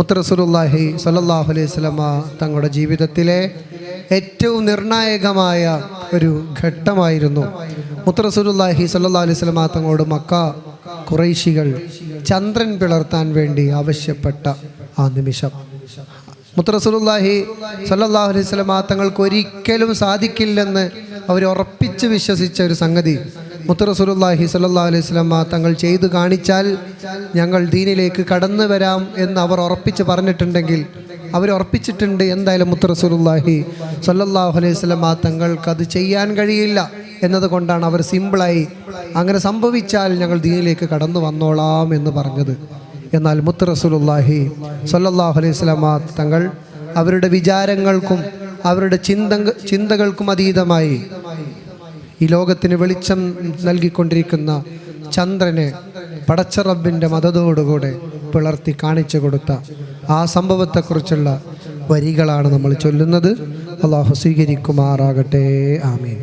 മുത്തറസുറുല്ലാഹി സല്ലാഹു അലൈഹി സ്വലമ തങ്ങളുടെ ജീവിതത്തിലെ ഏറ്റവും നിർണായകമായ ഒരു ഘട്ടമായിരുന്നു. മുത്തറസുലുല്ലാഹി സല്ലാ അലൈഹി സ്വലമ തങ്ങളോട് മക്ക കുറൈശികൾ ചന്ദ്രൻ പിളർത്താൻ വേണ്ടി ആവശ്യപ്പെട്ട ആ നിമിഷം. മുത്തറസുലുല്ലാഹി സല്ലാഹു അലൈഹി സ്വലമ തങ്ങൾക്ക് ഒരിക്കലും സാധിക്കില്ലെന്ന് അവർ ഉറപ്പിച്ച് വിശ്വസിച്ച ഒരു സംഗതി. മുത്തറസുലുല്ലാഹി സല്ലാ അലൈഹി സ്വലമ തങ്ങൾ ചെയ്തു കാണിച്ചാൽ ഞങ്ങൾ ദീനിലേക്ക് കടന്നു വരാം എന്ന് അവർ ഉറപ്പിച്ച് പറഞ്ഞിട്ടുണ്ടെങ്കിൽ അവർ ഉറപ്പിച്ചിട്ടുണ്ട് എന്തായാലും മുത്തറസുലുല്ലാഹി സല്ലാഹു അലൈഹി സ്വലമ അത് ചെയ്യാൻ കഴിയില്ല എന്നതുകൊണ്ടാണ് അവർ സിമ്പിളായി അങ്ങനെ സംഭവിച്ചാൽ ഞങ്ങൾ ദീനിലേക്ക് കടന്നു വന്നോളാം എന്ന് പറഞ്ഞത്. എന്നാൽ മുത്തറസുലാഹി സല്ലാഹു അലൈഹി സ്വലാമ തങ്ങൾ അവരുടെ വിചാരങ്ങൾക്കും അവരുടെ ചിന്ത ചിന്തകൾക്കും അതീതമായി ഈ ലോകത്തിന് വെളിച്ചം നൽകിക്കൊണ്ടിരിക്കുന്ന ചന്ദ്രനെ പടച്ചറബിന്റെ മതത്തോടുകൂടെ പിളർത്തി കാണിച്ചു കൊടുത്ത ആ സംഭവത്തെക്കുറിച്ചുള്ള വരികളാണ് നമ്മൾ ചൊല്ലുന്നത്. അള്ളാഹു സ്വീകരിക്കുമാറാകട്ടെ. ആമീൻ.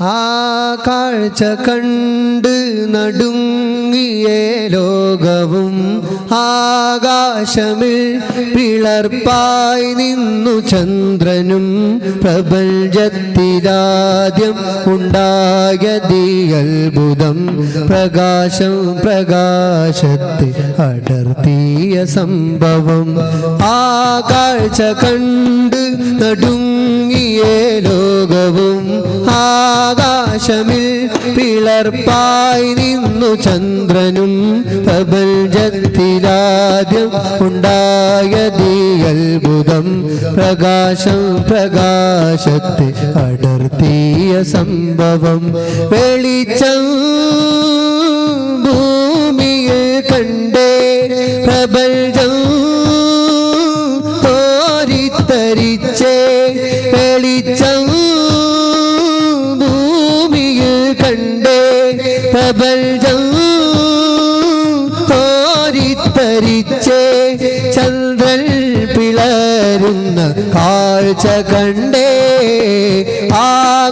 ആ കാഴ്ച കണ്ട് നടുങ്ങിയ ലോകവും ആകാശമിൽ പിളർപ്പായി നിന്നു ചന്ദ്രനും പ്രപഞ്ചത്തിരാദ്യം ഉണ്ടായ അത്ഭുതം പ്രകാശം പ്രകാശത്തിൽ അടർത്തിയ സംഭവം. ആ കാഴ്ച കണ്ട് നടുങ്ങിയ ലോകവും ആകാശമിൽ പിളർപ്പായി നിന്നു ചന്ദ്രനും പ്രപഞ്ചത്തിലാദ്യം ഉണ്ടായതീ അത്ഭുതം പ്രകാശം പ്രകാശത്തെ അടർത്തിയ സംഭവം വെളിച്ചം പ്രപഞ്ചം കോരിത്തരിച്ചേ ചന്ദ്രൻ പിളരുന്ന കാഴ്ച കണ്ടേ ആ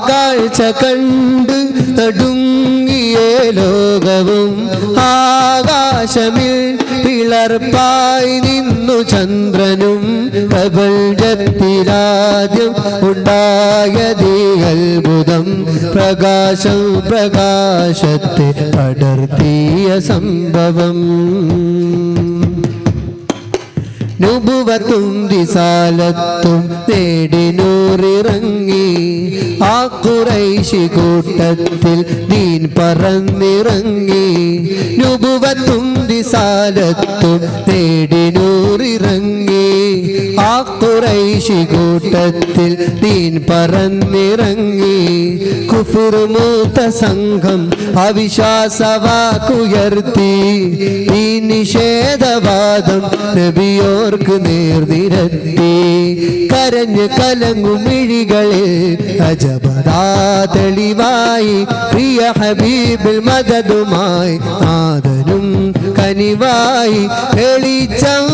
കാഴ്ച കണ്ട് നടുങ്ങിയ ലോകവും ആകാശമിൽ പിളർപ്പായി നിന്നു ചന്ദ്രനും പ്രപഞ്ചത്തിലാദ്യം ഉണ്ടായതീ അത്ഭുതം. പ്രകാശം പ്രകാശത്തെ പടർത്തിയ സംഭവം. നുപുവത്തും ദിസാലത്തും നേടിനൂറിറങ്ങി ആ കുറൈശി കൂട്ടത്തിൽ നീൻ പറന്നിറങ്ങി. നുപുവത്തും ദിസാലത്തും നേടിനൂറിറങ്ങി ആ കുറൈശി കൂട്ടത്തിൽ തീൻ പറന്നിറങ്ങി. കുഫിറുമൂത്ത സംഘം അവിശ്വാസവാക്കുയർത്തി. ഈ നിഷേധവാദം നബിയോർക്ക് നേർനിരത്തി കരഞ്ഞ് കലങ്ങുമിഴികളിൽ അജബദാ തെളിവായി. പ്രിയ ഹബീബിൽ മദതുമായി ആദനും കനിവായി. വെളിച്ചം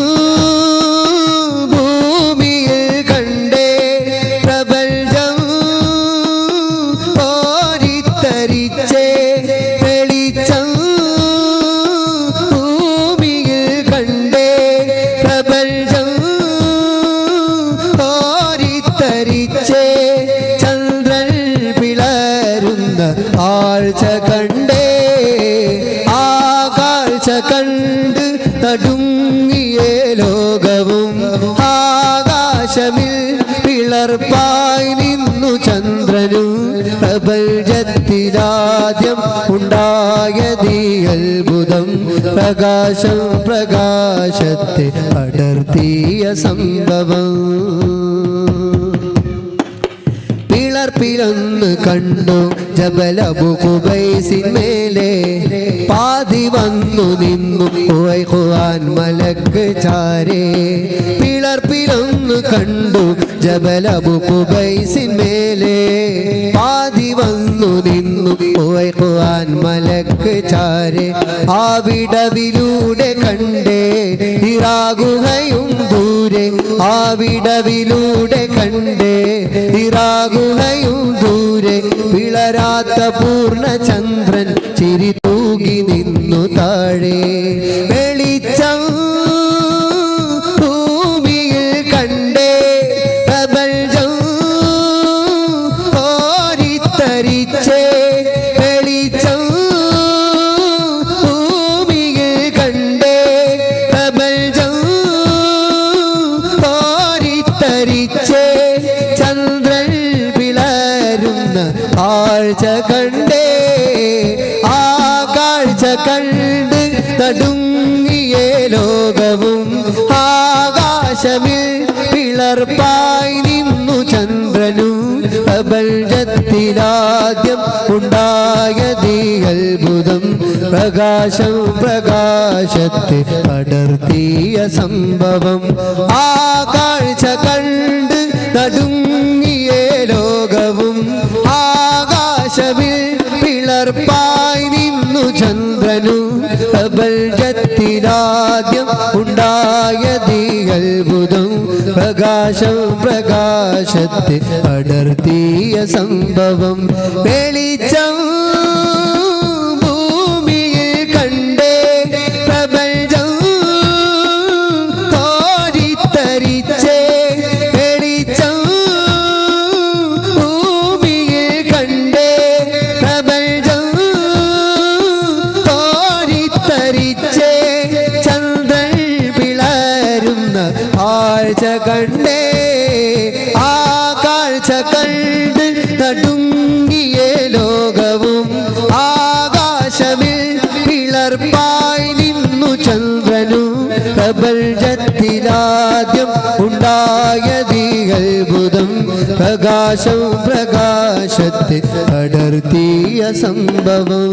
നടുങ്ങിയ ലോകവും ആകാശമിൽ പിളർപ്പായി നിന്നു ചന്ദ്രനും പ്രപഞ്ചത്തിലാദ്യം ഉണ്ടായതീ അത്ഭുതം പ്രകാശം പ്രകാശത്തെ അടർത്തിയ സംഭവം. പിളർപ്പിലൊന്ന് കണ്ടു ജബലബു കുബൈസിന്മേലെ പാതി വന്നു നിന്നു ഖുആൻ മലക്ക് ചാരേ. പിളർപ്പിലൊന്ന് കണ്ടു ജബലബുബൈസിന്മേലെ പാതി വന്നു നിന്നു ഖുആൻ മലക്ക് ചാരെ. ആ വിടവിലൂടെ കണ്ടേ ഇറാകുഹയും ദൂരെ. ആ വിടവിലൂടെ കണ്ടേ ഇറാകുഹയും ദൂരെ. പിളരാത്ത പൂർണചന്ദ്രൻ ചിരി കാഴ്ച കണ്ടേ ആ കാഴ്ച കണ്ട് തടുങ്ങിയ ലോകവും ആകാശമിൽ പിളർപ്പായി നിന്നു ചന്ദ്രനും. പ്രപഞ്ചത്തിലാദ്യം ഉണ്ടായ അത്ഭുതം. പ്രകാശം പ്രകാശത്തെ പടർത്തിയ സംഭവം. ആ കാഴ്ച കണ്ട് നടുങ്ങ പിളർപ്പായി നിന്നു ചന്ദ്രനു. പ്രപഞ്ചത്തിലാദ്യം ഉണ്ടായതീ അത്ഭുതം പ്രകാശം പ്രകാശത്തെ പടർത്തിയ സംഭവം. വെളിച്ചം നടുങ്ങിയ ലോകവും ആകാശമിൽ പിളർപ്പായി നിന്നു ചന്ദ്രനും. പ്രപഞ്ചത്തിലാദ്യം ഉണ്ടായതീ അത്ഭുതം പ്രകാശം പ്രകാശത്തിൽ പടർത്തിയ സംഭവം.